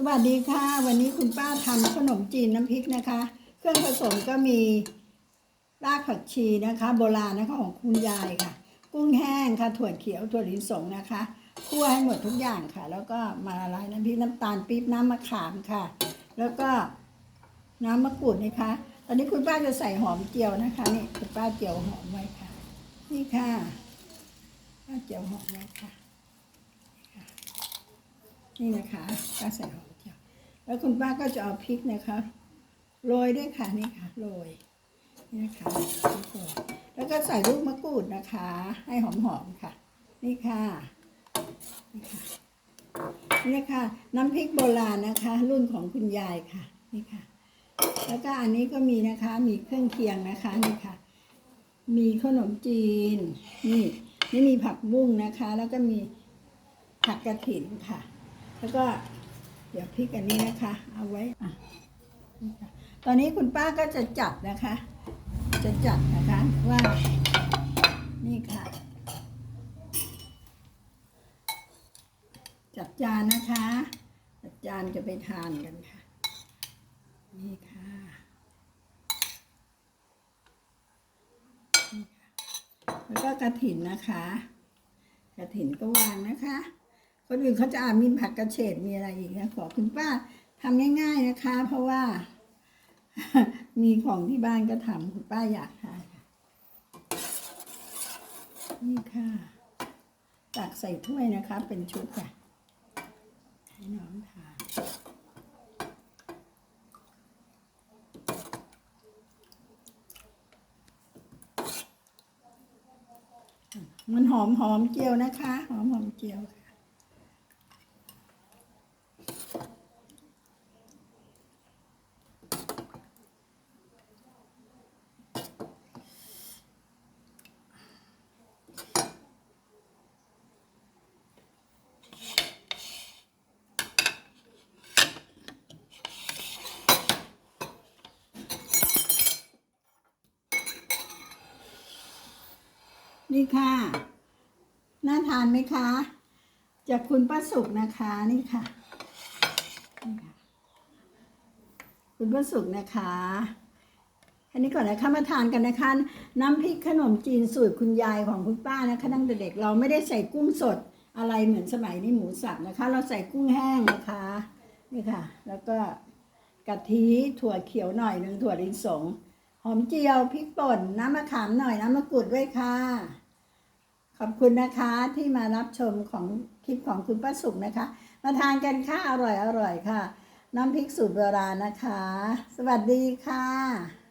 สวัสดีค่ะ วันนี้คุณป้าทำขนมจีนน้ำพริกนะคะ เครื่องผสมก็มีรากผักชีนะคะ โบราณนะคะของคุณยายค่ะ กุ้งแห้งค่ะถั่วเขียวถั่วลิสงนะคะคั่วให้หมดทุกอย่างค่ะ แล้วก็มาละลายน้ำพริกน้ำตาลปี๊บน้ำมะขามค่ะ แล้วก็น้ำมะกรูดนะคะ ตอนนี้คุณป้าจะใส่หอมเจียวนะคะนี่คุณป้าเจียวหอมไว้ค่ะ นี่ค่ะป้าเจียวหอมไว้ค่ะ นี่นะคะป้าใส่หอมเจียวแล้วคุณป้าก็จะเอาพริกนะคะโรยด้วยค่ะนี่ค่ะโรยนี่นะคะแล้วก็ใส่ลูกมะกรูดนะคะ ให้หอมๆค่ะ นี่ค่ะนี่ค่ะนี่นะคะน้ำพริกโบราณนะคะ รุ่นของคุณยายค่ะนี่ค่ะ แล้วก็อันนี้ก็มีนะคะมีเครื่องเคียงนะคะนี่ค่ะ มีขนมจีน นี่นี่มีผักบุ้งนะคะ แล้วก็มีผักกระถินค่ะ แล้วก็เดี๋ยวพริกอันนี้นะคะ เอาไว้อะตอนนี้คุณป้าก็จะจัดนะคะ จะจัดนะคะว่านี่ค่ะ จัดจานนะคะ จัดจานจะไปทานกันค่ะ นี่ค่ะนี่ค่ะแล้วก็กระถินนะคะ กระถินก็วางนะคะ คนอื่นเขาจะอ่านมีผักกระเฉดมีอะไรอีกนะขอคุณป้าทำง่าย ๆนะคะ เพราะว่า มีของที่บ้านก็ทำคุณป้าอยากทานนี่ค่ะตักใส่ถ้วยนะคะ เป็นชุดค่ะ ให้น้องทานมันหอมหอมเจียวนะคะ หอมหอมเจียวค่ะ นี่ค่ะ น่าทานไหมคะ จากคุณป้าสุกนะคะนี่ค่ะนี่ค่ะคุณป้าสุกนะคะอันนี้ก่อนนะคะมาทานกันนะคะ น้ำพริกขนมจีนสูตรคุณยายของคุณป้านะคะตั้งแต่เด็กเราไม่ได้ใส่กุ้งสดอะไรเหมือนสมัยนี้หมูสับนะคะ เราใส่กุ้งแห้งนะคะนี่ค่ะ แล้วก็กะทิถั่วเขียวหน่อยหนึ่งถั่วลิสง อมเจียวพริกป่นน้ำมะขามหน่อยน้ำมะกรูดด้วยค่ะ ขอบคุณนะคะที่มารับชมของคลิปของคุณป้าสุกนะคะ มาทานกันค่ะ อร่อยอร่อยค่ะ น้ำพริกสูตรโบราณนะคะ สวัสดีค่ะ